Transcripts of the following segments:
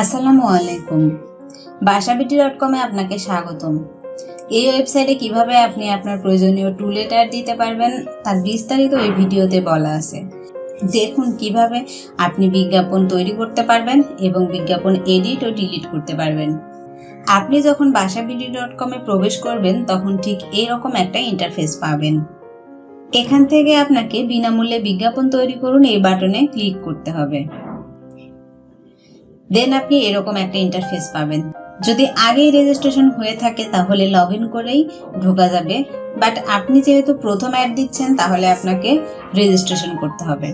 আসসালামু আলাইকুম। বাসাবিটি ডট কমে আপনাকে স্বাগতম। এই ওয়েবসাইটে কীভাবে আপনি আপনার প্রয়োজনীয় টু লেটার দিতে পারবেন, তার বিস্তারিত এই ভিডিওতে বলা আছে। দেখুন কীভাবে আপনি বিজ্ঞাপন তৈরি করতে পারবেন এবং বিজ্ঞাপন এডিট ও ডিলিট করতে পারবেন। আপনি যখন বাসাবিডি ডট কমে প্রবেশ করবেন, তখন ঠিক এরকম একটা ইন্টারফেস পাবেন। এখান থেকে আপনাকে বিনামূল্যে বিজ্ঞাপন তৈরি করুন, এই বাটনে ক্লিক করতে হবে। দেন আপনি এরকম একটা ইন্টারফেস পাবেন। যদি আগেই রেজিস্ট্রেশন হয়ে থাকে, তাহলে লগ ইন করেই ঢোকা যাবে। বাট আপনি যেহেতু প্রথম অ্যাড দিচ্ছেন, তাহলে আপনাকে রেজিস্ট্রেশন করতে হবে।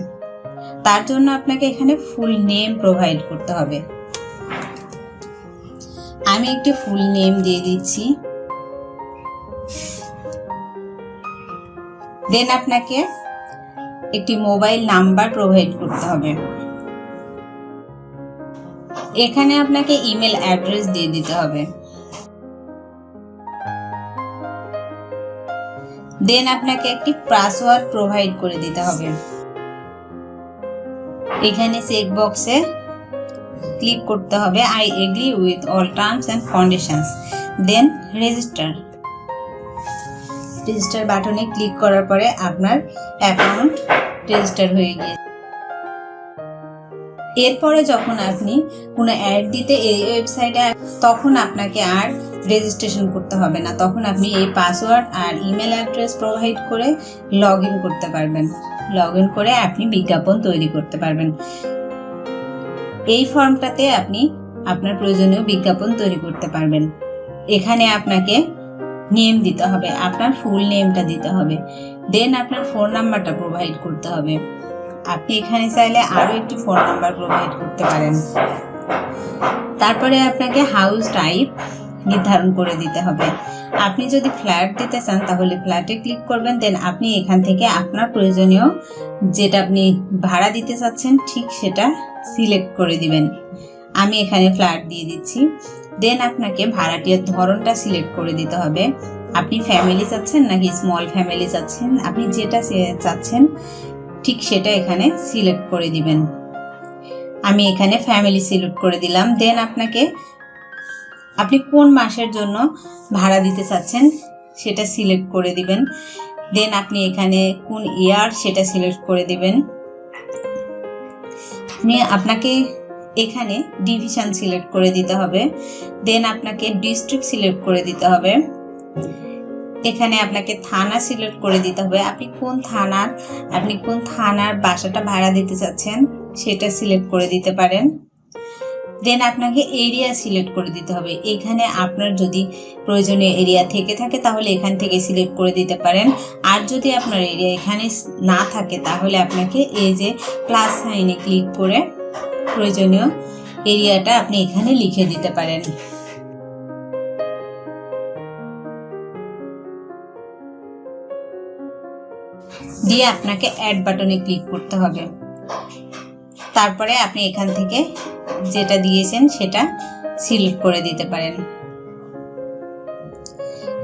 তার জন্য আপনাকে এখানে ফুল নেম প্রোভাইড করতে হবে। আমি একটি ফুল নেম দিয়ে দিচ্ছি। দেন আপনাকে একটি মোবাইল নাম্বার প্রোভাইড করতে হবে। এখানে আপনাকে ইমেল অ্যাড্রেস দিয়ে দিতে হবে। দেন আপনাকে একটি পাসওয়ার্ড প্রোভাইড করে দিতে হবে। এখানে চেক বক্সে ক্লিক করতে হবে I agree with all terms and conditions then register register বাটনে ক্লিক করার পরে আপনার অ্যাকাউন্ট রেজিস্টার হয়ে গিয়েছে। এরপরে যখন আপনি কোনো অ্যাড দিতে এই ওয়েবসাইটে তখন আপনাকে আর রেজিস্ট্রেশন করতে হবে না। তখন আপনি এই পাসওয়ার্ড আর ইমেল অ্যাড্রেস প্রোভাইড করে লগ ইন করতে পারবেন। লগ ইন করে আপনি বিজ্ঞাপন তৈরি করতে পারবেন। এই ফর্মটাতে আপনি আপনার প্রয়োজনীয় বিজ্ঞাপন তৈরি করতে পারবেন। এখানে আপনাকে নেম দিতে হবে। আপনার ফুল নেমটা দিতে হবে। দেন আপনার ফোন নাম্বারটা প্রোভাইড করতে হবে। আপনি এখানে চাইলে আরও একটি ফোন নাম্বার প্রোভাইড করতে পারেন। তারপরে আপনাকে হাউস টাইপ নির্ধারণ করে দিতে হবে। আপনি যদি ফ্ল্যাট দিতে চান, তাহলে ফ্ল্যাটে ক্লিক করবেন দেন আপনি এখান থেকে আপনার প্রয়োজনীয় যেটা আপনি ভাড়া দিতে চাচ্ছেন, ঠিক সেটা সিলেক্ট করে দিবেন। আমি এখানে ফ্ল্যাট দিয়ে দিচ্ছি। দেন আপনাকে ভাড়াটির ধরনটা সিলেক্ট করে দিতে হবে। আপনি ফ্যামিলি চাচ্ছেন নাকি স্মল ফ্যামিলি চাচ্ছেন? আপনি যেটা চাচ্ছেন ঠিক সেটা এখানে সিলেক্ট করে দিবেন। আমি এখানে ফ্যামিলি সিলেক্ট করে দিলাম। দেন আপনাকে আপনি কোন মাসের জন্য ভাড়া দিতে চাচ্ছেন সেটা সিলেক্ট করে দিবেন। দেন আপনি এখানে কোন ইয়ার সেটা সিলেক্ট করে দিবেন। আপনি আপনাকে এখানে ডিভিশন সিলেক্ট করে দিতে হবে। দেন আপনাকে ডিস্ট্রিক্ট সিলেক্ট করে দিতে হবে। এখানে আপনাকে থানা সিলেক্ট করে দিতে হবে। আপনি কোন থানার, আপনি কোন থানার বাসাটা ভাড়া দিতে চাচ্ছেন সেটা সিলেক্ট করে দিতে পারেন। দেন আপনাকে এরিয়া সিলেক্ট করে দিতে হবে। এখানে আপনার যদি প্রয়োজনীয় এরিয়া থেকে থাকে তাহলে এখান থেকে সিলেক্ট করে দিতে পারেন। আর যদি আপনার এরিয়া এখানে না থাকে তাহলে আপনাকে এই যে প্লাস সাইনে ক্লিক করে প্রয়োজনীয় এরিয়াটা আপনি এখানে লিখে দিতে পারেন। দিয়ে আপনাকে অ্যাড বাটনে ক্লিক করতে হবে। তারপরে আপনি এখান থেকে যেটা দিয়েছেন সেটা সিলেক্ট করে দিতে পারেন।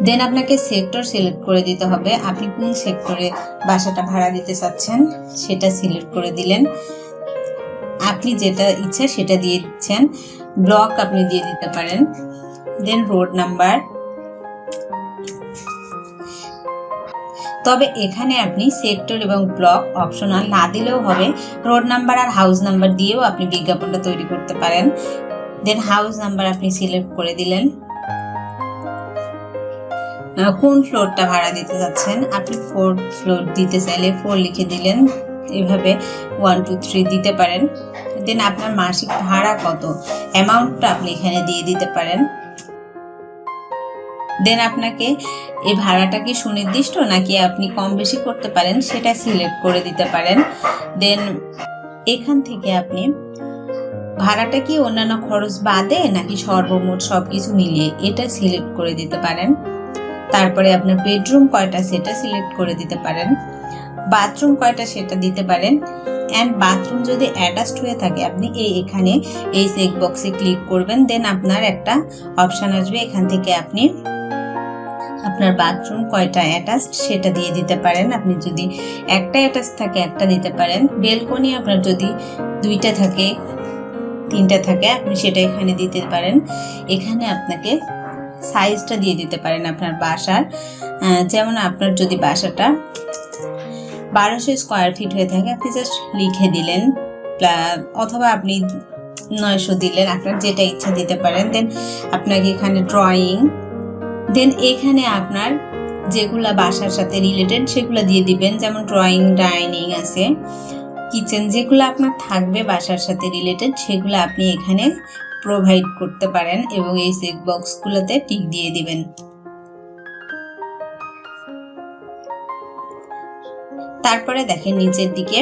দেন আপনাকে সেক্টর সিলেক্ট করে দিতে হবে। আপনি কোন সেক্টরে বাসাটা ভাড়া দিতে চাচ্ছেন সেটা সিলেক্ট করে দিলেন। আপনি যেটা ইচ্ছা সেটা দিয়ে দিচ্ছেন ব্লক আপনি দিয়ে দিতে পারেন। দেন রোড নাম্বার তবে এখানে আপনি সেক্টর এবং ব্লক অপশনাল না দিলেও হবে। রোড নাম্বার আর হাউস নাম্বার দিয়েও আপনি বিজ্ঞাপনটা তৈরি করতে পারেন। দেন হাউস নাম্বার আপনি সিলেক্ট করে দিলেন। কোন ফ্লোরটা ভাড়া দিতে যাচ্ছেন আপনি ফোর ফ্লোর দিতে চাইলে ফোর লিখে দিলেন। এভাবে ওয়ান টু থ্রি দিতে পারেন। দেন আপনার মাসিক ভাড়া কত? অ্যামাউন্টটা আপনি এখানে দিয়ে দিতে পারেন। দেন আপনাকে এই ভাড়াটা কি সুনির্দিষ্ট নাকি আপনি কম বেশি করতে পারেন সেটা সিলেক্ট করে দিতে পারেন। দেন এখান থেকে আপনি ভাড়াটা কি অন্যান্য খরচ বাদে নাকি সর্বমোট সব কিছু মিলিয়ে এটা সিলেক্ট করে দিতে পারেন। তারপরে আপনার বেডরুম কয়টা সেটা সিলেক্ট করে দিতে পারেন। বাথরুম কয়টা সেটা দিতে পারেন। অ্যান্ড বাথরুম যদি অ্যাটাচড হয়ে থাকে, আপনি এই এখানে এই চেক বক্সে ক্লিক করবেন, দেন আপনার একটা অপশান আসবে। এখান থেকে আপনি আপনার বাথরুম কয়টা অ্যাটাচড সেটা দিয়ে দিতে পারেন। আপনি যদি একটা অ্যাটাচ থাকে, একটা দিতে পারেন। বেলকনি আপনার যদি দুইটা থাকে, তিনটা থাকে, আপনি সেটা এখানে দিতে পারেন। এখানে আপনাকে সাইজটা দিয়ে দিতে পারেন আপনার বাসার। যেমন আপনার যদি বাসাটা বারোশো স্কোয়ার ফিট হয়ে থাকে, আপনি জাস্ট লিখে দিলেন অথবা আপনি নয়শো দিলেন, আপনার যেটা ইচ্ছা দিতে পারেন। দেন আপনাকে এখানে ড্রয়িং দেন এখানে আপনার যেগুলা বাসার সাথে রিলেটেড সেগুলো দিয়ে দিবেন, যেমন ড্রয়িং ডাইনিং আছে। কিচেন যেগুলো আপনার থাকবে বাসার সাথে রিলেটেড সেগুলো আপনি এখানে প্রোভাইড করতে পারেন এবং এই চেক বক্সগুলোতে টিক দিয়ে দিবেন। তারপরে দেখেন নিচের দিকে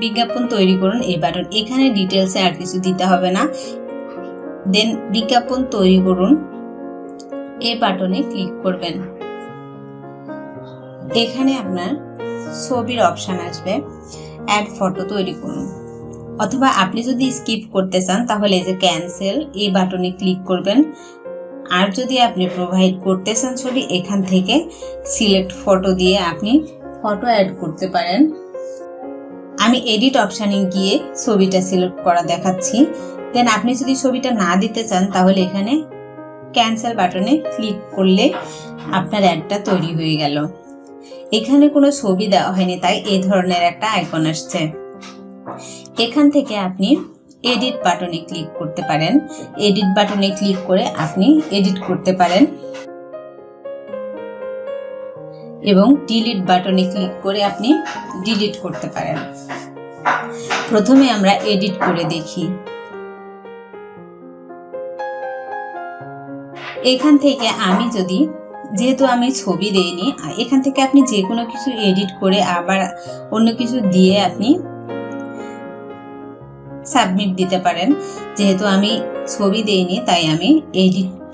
বিজ্ঞাপন তৈরি করুন এই বাটন এখানে ডিটেলসে আর কিছু দিতে হবে না। দেন বিজ্ঞাপন তৈরি করুন। এই বাটনে ক্লিক করবেন। এখানে আপনার ছবির অপশান আসবে, অ্যাড ফটো তৈরি করুন। অথবা আপনি যদি স্কিপ করতে চান, তাহলে এই যে ক্যান্সেল এই বাটনে ক্লিক করবেন। আর যদি আপনি প্রোভাইড করতে চান ছবি, এখান থেকে সিলেক্ট ফটো দিয়ে আপনি ফটো অ্যাড করতে পারেন। আমি এডিট অপশানে গিয়ে ছবিটা সিলেক্ট করা দেখাচ্ছি। দেন আপনি যদি ছবিটা না দিতে চান, তাহলে এখানে ক্যান্সেল বাটনে ক্লিক করলে আপনার অ্যাডটা তৈরি হয়ে গেল। এখানে কোনো ছবি দেওয়া হয়নি, তাই এই ধরনের একটা আইকন আসছে। এখান থেকে আপনি এডিট বাটনে ক্লিক করতে পারেন। এডিট বাটনে ক্লিক করে আপনি এডিট করতে পারেন। এবং ডিলিট বাটনে ক্লিক করে আপনি ডিলিট করতে পারেন। প্রথমে আমরা এডিট করে দেখি। এখান থেকে আমি যদি, যেহেতু আমি ছবি দেইনি এখান থেকে আপনি যে কোনো কিছু এডিট করে আবার অন্য কিছু দিয়ে আপনি সাবমিট দিতে পারেন। যেহেতু আমি ছবি দেইনি, তাই আমি এডিট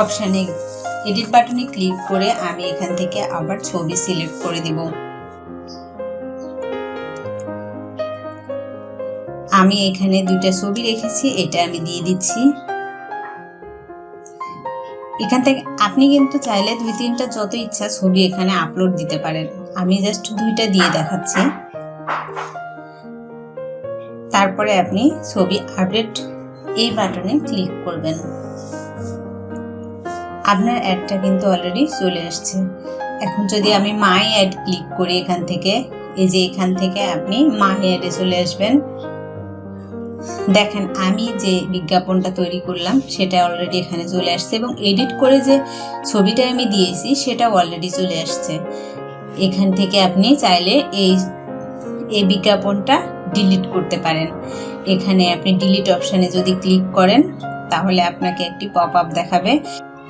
অপশানে এডিট বাটনে ক্লিক করে আমি এখান থেকে আবার ছবি সিলেক্ট করে দিব। আমি এখানে দুইটা ছবি রেখেছি, এটা আমি দিয়ে দিচ্ছি। এখান থেকে আপনি কিন্তু চাইলে দুই তিনটা যত ইচ্ছা ছবি এখানে আপলোড দিতে পারেন। আমি জাস্ট দুইটা দিয়ে দেখাচ্ছি। তারপরে আপনি ছবি আপডেট এই বাটনে ক্লিক করবেন। আপনার অ্যাডটা কিন্তু অলরেডি চলে আসছে। এখন যদি আমি মাই অ্যাড ক্লিক করি এখান থেকে, এই যে এখান থেকে আপনি মাই অ্যাডে চলে আসবেন। দেখেন, আমি যে বিজ্ঞাপনটা তৈরি করলাম, সেটা অলরেডি এখানে চলে আসছে এবং এডিট করে যে ছবিটা আমি দিয়েছি, সেটাও অলরেডি চলে আসছে। এখান থেকে আপনি চাইলে এই এই বিজ্ঞাপনটা ডিলিট করতে পারেন। এখানে আপনি ডিলিট অপশানে যদি ক্লিক করেন, তাহলে আপনাকে একটি পপ আপ দেখাবে।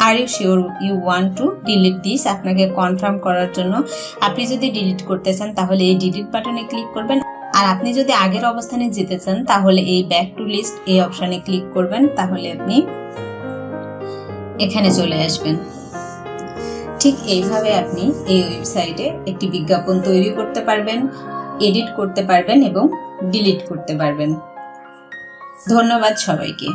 Are you sure you want to delete this আপনাকে কনফার্ম করার জন্য। আপনি যদি ডিলিট করতে চান, তাহলে এই ডিলিট বাটনে ক্লিক করবেন। আর আপনি যদি আগের অবস্থানে যেতে চান, তাহলে এই ব্যাক টু লিস্ট এই অপশানে ক্লিক করবেন, তাহলে আপনি এখানে চলে আসবেন। ঠিক এইভাবে আপনি এই ওয়েবসাইটে একটি বিজ্ঞাপন তৈরি করতে পারবেন এডিট করতে পারবেন এবং ডিলিট করতে পারবেন। ধন্যবাদ সবাইকে।